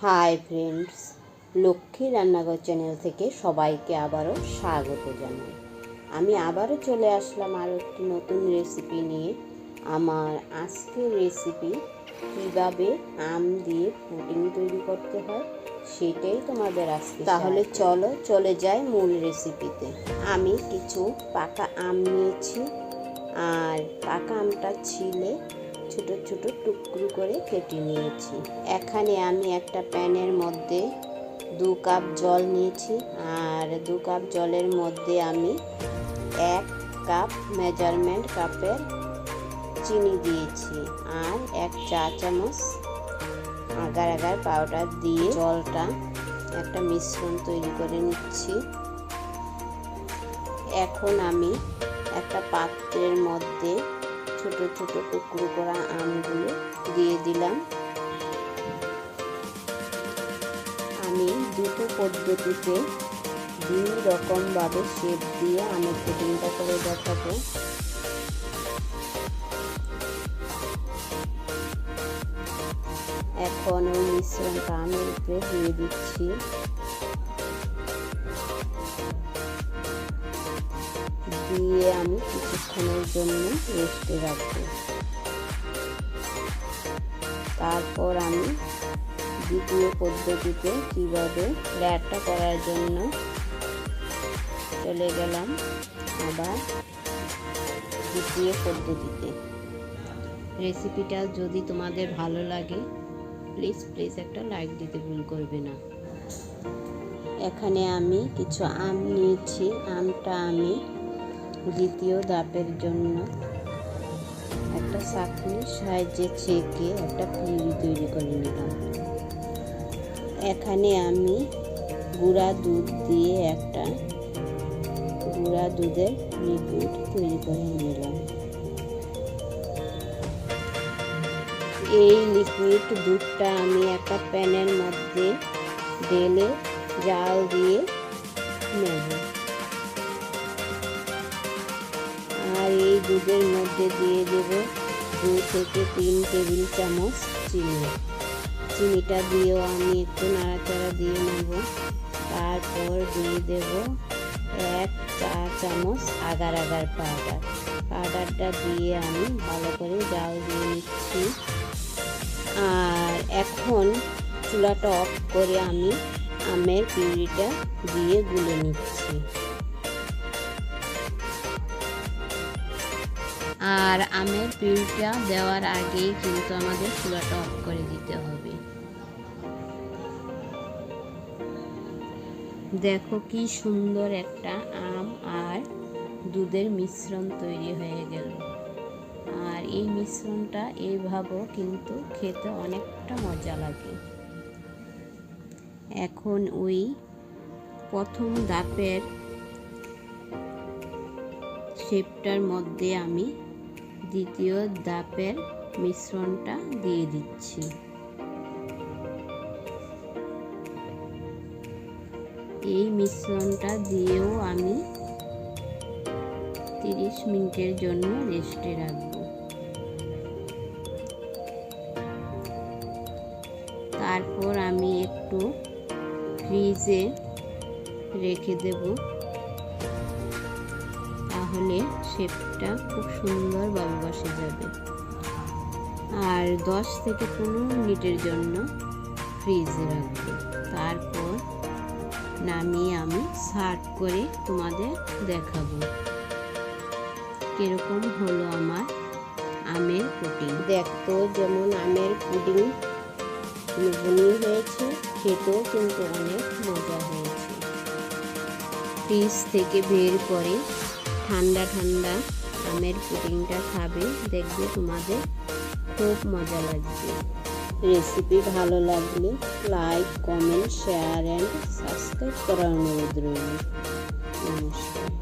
Hi friends Lakshmi রান্নাঘর channel থেকে সবাইকে আবারও স্বাগত জানাই। আমি আবারও চলে আসলাম আরও একটি নতুন রেসিপি নিয়ে। আমার আজকের রেসিপি কীভাবে আম দিয়ে পুডিং তৈরি করতে হয় সেটাই তোমাদের আজকে তাহলে চলো চলে যাই মূল রেসিপিতে আমি কিছু পাকা আম নিয়েছি আর পাকা আমটা ছিলে ছোট ছোট টুকরো করে কেটে নিয়েছি। এখানে আমি একটা প্যানের মধ্যে দু কাপ জল নিয়েছি আর দু কাপ জলের মধ্যে আমি এক কাপ মেজারমেন্ট কাপের চিনি দিয়েছি আর এক চা চামচ আগার আগার পাউডার দিয়ে জলটা একটা মিশ্রণ তৈরি করে নিচ্ছি। এখন আমি একটা পাত্রের মধ্যে ছোট ছোট টুকরো করা আমগুলো দিয়ে দিলাম। আমি দুটো পদ্ধতিতে দুই রকমভাবে শেপ দিয়ে আমের পুডিংটা করে দেখাবো। এখন ওই মিশ্রণটা আমের উপরে দিয়ে দিচ্ছি। দিয়ে আমি কিছুক্ষণের জন্য রেস্টে রাখব। তারপর আমি দ্বিতীয় পদ্ধতিতে কীভাবে ল্যাটটা করার জন্য চলে গেলাম আবার দ্বিতীয় পদ্ধতিতে। রেসিপিটা যদি তোমাদের ভালো লাগে প্লিজ প্লিজ একটা লাইক দিতে ভুল করবে না। এখানে আমি কিছু আম নিয়েছি। আমটা আমি দ্বিতীয় ধাপের জন্য একটা চাকনির সাহায্যে ছেঁকে একটা পিউরি তৈরি করে নিলাম। এখানে আমি গুঁড়া দুধ দিয়ে একটা গুঁড়া দুধের লিকুইড তৈরি করে নিলাম। এই লিকুইড দুধটা আমি একটা প্যানের মধ্যে ঢেলে জাল দিয়ে নেব। দুধের মধ্যে দিয়ে দেব দু থেকে তিন টেবিল চামচ চিনি। চিনিটা দিয়েও আমি একটু নাড়াচাড়া দিয়ে নেব। তারপর দিয়ে দেব এক চা চামচ আগার আগার পাউডার পাউডারটা দিয়ে আমি ভালো করে জাল দিয়ে নিচ্ছি। আর এখন চুলাটা অফ করে আমি আমের পিউরিটা দিয়ে গুলে নিচ্ছি। আর আমের পিউরিটা দেওয়ার আগেই কিন্তু আমাদের চুলাটা অফ করে দিতে হবে। দেখো কি সুন্দর একটা আম আর দুধের মিশ্রণ তৈরি হয়ে গেল। আর এই মিশ্রণটা এইভাবেও কিন্তু খেতে অনেকটা মজা লাগে। এখন ওই প্রথম দাপের শেপটার মধ্যে আমি দ্বিতীয় দাপের মিশ্রণটা দিয়ে দিচ্ছি। এই মিশ্রণটা দিয়েও আমি তিরিশ মিনিটের জন্য রেস্টে রাখব। তারপর আমি একটু ফ্রিজে রেখে দেব। তাহলে শেপটা খুব সুন্দরভাবে বসে যাবে। আর দশ থেকে পনেরো মিনিটের জন্য ফ্রিজে রাখব। তারপর নামিয়ে আমি সার্ভ করে তোমাদের দেখাবো। কীরকম হলো আমার আমের পুডিং? দেখতো যেমন আমের পুডিং লুবনি হয়েছে খেতেও কিন্তু অনেক মজা হয়েছে। ফ্রিজ থেকে বের করে ঠান্ডা ঠান্ডা আমের পুডিংটা খাবে, দেখবে তোমাদের খুব মজা লাগবে। রেসিপি ভালো লাগলে like, comment, share, and subscribe করার অনুরোধ রইল। নমস্কার।